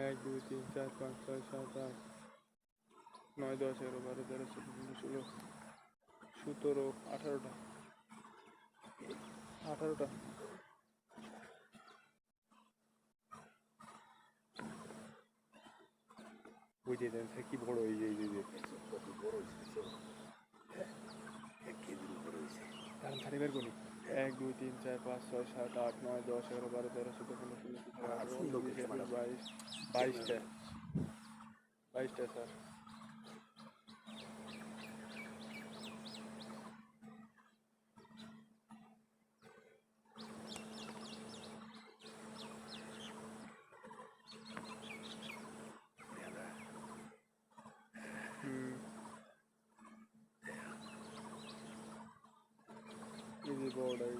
এক দুই তিন চার পাঁচ ছয় সাত আট নয় দশ এগারো বারো তেরো চোদ্দ পনেরো ষোলো সতেরো আঠারোটা। আঠারোটা। যে দেন সে কি বড় এই যে এই যে বড় হয়েছে তার ছাড়ি বের করি এক দুই তিন চার পাঁচ ছয় সাত আট নয় দশ এগারো বারো তেরো চোদ্দ পনেরো ষোলো সতেরো আঠারো উনিশ, বাইশ বাইশটা। বাইশটা স্যার। की बोर्ड आई